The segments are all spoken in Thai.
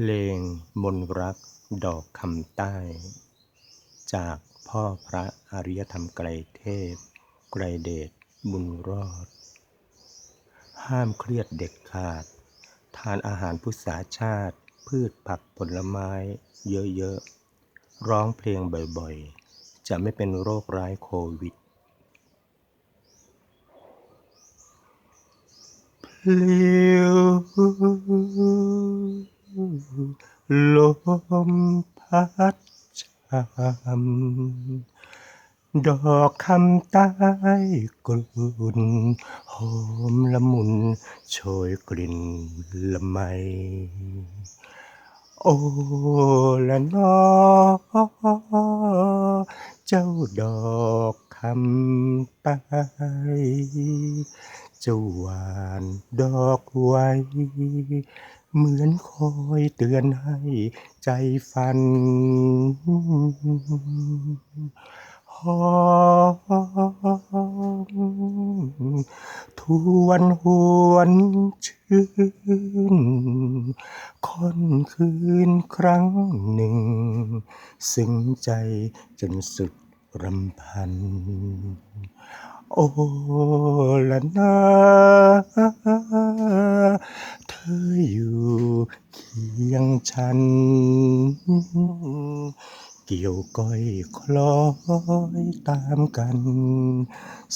พลงมนต์รักดอกคำใต้ จากพ่อพระอริยธรรมไกรเทพ ไกรเดชบุญรอด ห้ามเครียดเด็ดขาด ทานอาหารพุทธาชาติ พืชผักผลไม้เยอะๆ ร้องเพลงบ่อยๆ จะไม่เป็นโรคร้ายโควิด เพลียว ลมพัดจามดอกคำใต้กลุ่นหอมละมุนโชยกลิ่นละไม โอ้ละนอเจ้าดอกคำใต้เจ้าหวานดอกไว้ เหมือนคอยเตือนให้ใจฝันหอมทวนหวนชื่นค่อนคืนครั้งหนึ่ง ซึ้งใจจนสุดรำพัน โอ้ละนา ฉัน เกี่ยวก้อยคล้อยตามกัน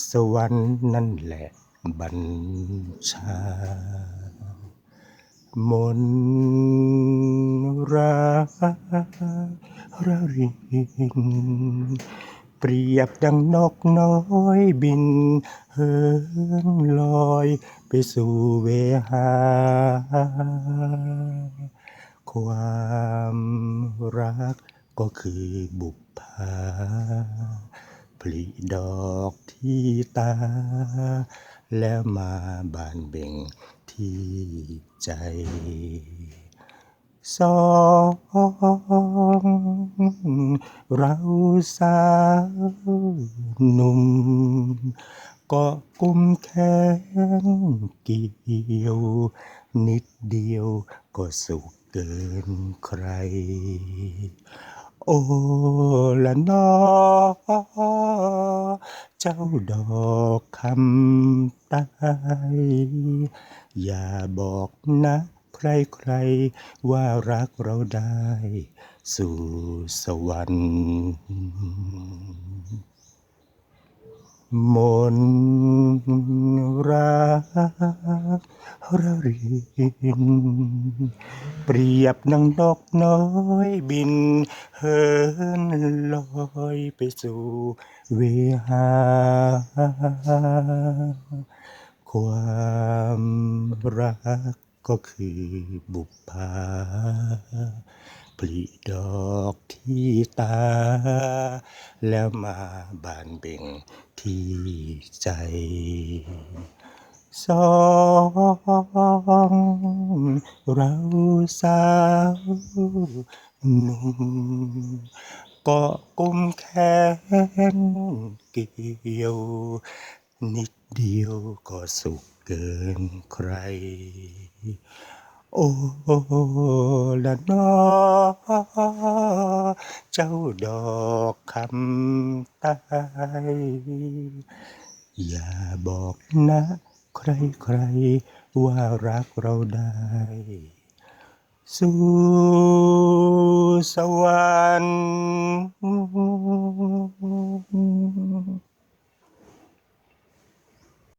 สวรรค์นั่นแหละบัญชามนราระรินเปรียบดังนกน้อยบิน เหินลอยไปสู่เวหา ความรักก็คือบุปผาผลิดอกที่ตา แล้วมาบานเบ่งที่ใจสองเราสาวหนุ่มก็กุมแขนเกี่ยว นิดเดียวก็สุข เกินใคร โอ้ละนอ เจ้าดอกคำใต้อย่าบอกนะใครๆว่ารักเราได้ สู่สวรรค์มนรัก ระรินเปรียบดังนกน้อยบิน เหินลอยไปสู่เวหา ความรักก็คือบุปผาผลิดอกที่ตา แล้วมาบานเบ่งที่ใจ สองเราสาวหนุ่มก็กุมแขนเกี่ยว นิดเดียวก็สุขเกินใคร โอ้ละนอเจ้าดอกคำใต้อย่าบอกนะ ใครๆว่ารักเราได้ สู่สวรรค์